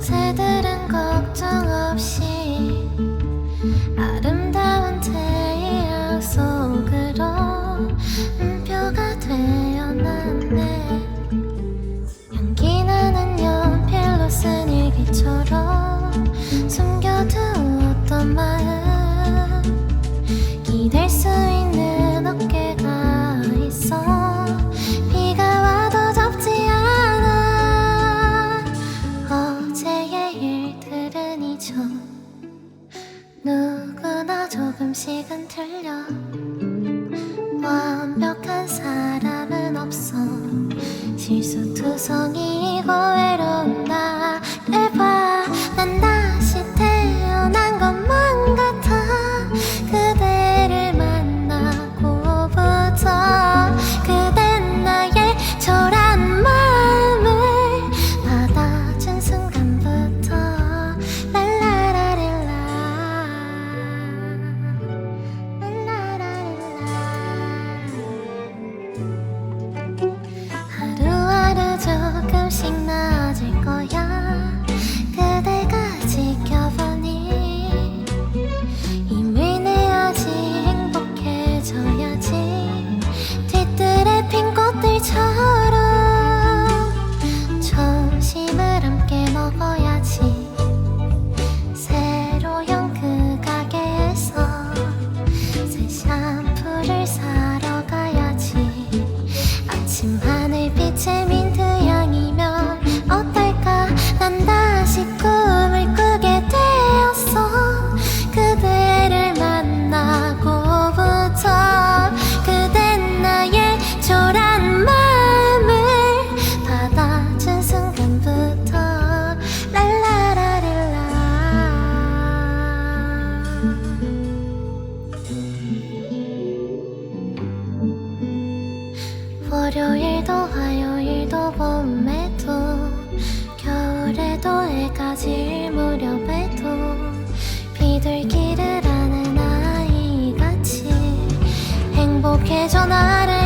새들은 걱정 없이 아름다운 태양 속으로 음표가 되어났네. 연기나는 연필로 쓴 일기처럼 숨겨두었던 말 조금씩은 틀려. 완벽한 사람은 없어. 실수투성이고 외로운 足够行呐 어떻게 전화를